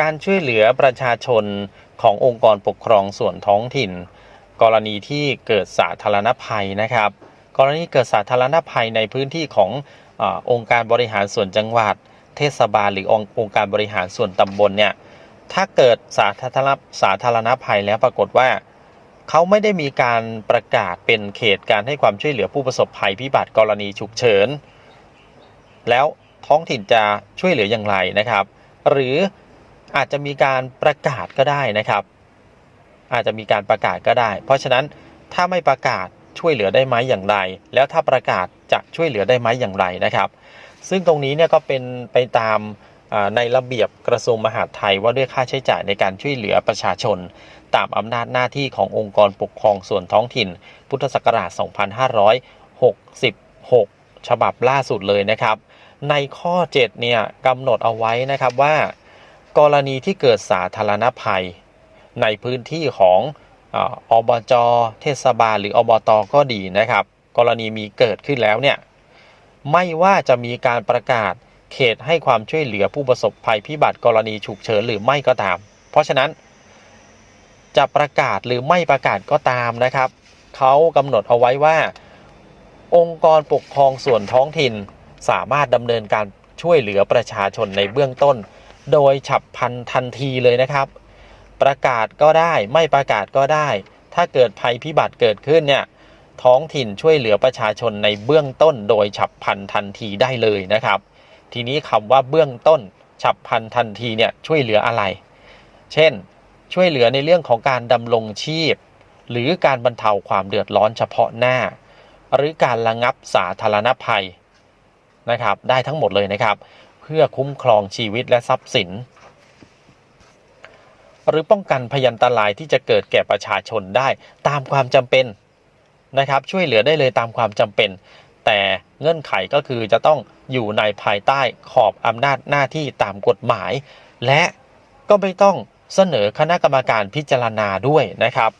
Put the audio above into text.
การช่วยเหลือประชาชนขององค์กรปกครองส่วนท้องถิ่น กรณีที่เกิดสาธารณภัยนะครับ กรณีเกิดสาธารณภัยในพื้นที่ของอองค์การบริหารส่วนจังหวัด เทศบาลหรือองค์องค์การบริหารส่วนตำบลเนี่ยถ้าเกิดสาธารณสาธารณภัยแล้วปรากฏว่า เขาไม่ได้มีการประกาศเป็นเขตการให้ความช่วยเหลือผู้ประสบภัยพิบัติกรณีฉุกเฉิน แล้วท้องถิ่นจะช่วยเหลืออย่างไรนะครับ หรือ อาจจะมีการประกาศก็ได้นะครับ อาจจะมีการประกาศก็ได้ เพราะฉะนั้นถ้าไม่ประกาศช่วยเหลือได้ไหมอย่างไร แล้วถ้าประกาศจะช่วยเหลือได้ไหมอย่างไรนะครับ ซึ่งตรงนี้เนี่ยก็เป็นไปตามในระเบียบกระทรวงมหาดไทยว่าด้วยค่าใช้จ่ายในการช่วยเหลือประชาชน ตามอำนาจหน้าที่ขององค์กรปกครองส่วนท้องถิ่น พุทธศักราช 2566 ฉบับล่าสุดเลยนะครับ ในข้อ 7 เนี่ยกำหนดเอาไว้นะครับว่า กรณีที่เกิดสาธารณภัย ในพื้นที่ของอบจเทศบาลหรืออบตก็ดีนะครับ กรณีมีเกิดขึ้นแล้วเนี่ยไม่ว่าจะมีการประกาศเขตให้ความช่วยเหลือผู้ประสบภัยพิบัติกรณีฉุกเฉินหรือไม่ก็ตาม เพราะฉะนั้น จะประกาศหรือไม่ประกาศก็ตามนะครับเขากำหนดเอาไว้ว่า องค์กรปกครองส่วนท้องถิ่นสามารถดำเนินการช่วยเหลือประชาชนในเบื้องต้น โดยฉับพันทันทีเลยนะครับ ประกาศก็ได้ไม่ประกาศก็ได้ ถ้าเกิดภัยพิบัติเกิดขึ้นเนี่ยท้องถิ่นช่วยเหลือประชาชนในเบื้องต้นโดยฉับพันทันทีได้เลยนะครับ ทีนี้คำว่าเบื้องต้น ฉับพันทันทีเนี่ยช่วยเหลืออะไร เช่น ช่วยเหลือในเรื่องของการดำรงชีพ หรือการบรรเทาความเดือดร้อนเฉพาะหน้า หรือการระงับสาธารณภัยนะครับ ได้ทั้งหมดเลยนะครับ พื่อคุ้มครองชีวิตและทรัพย์สิน หรือป้องกันพยันตรายที่จะเกิดแก่ประชาชนได้ตามความจำเป็นนะครับ ช่วยเหลือได้เลยตามความจำเป็น แต่เงื่อนไขก็คือจะต้องอยู่ในภายใต้ขอบอำนาจหน้าที่ตามกฎหมาย และก็ไม่ต้องเสนอคณะกรรมการพิจารณาด้วยนะครับ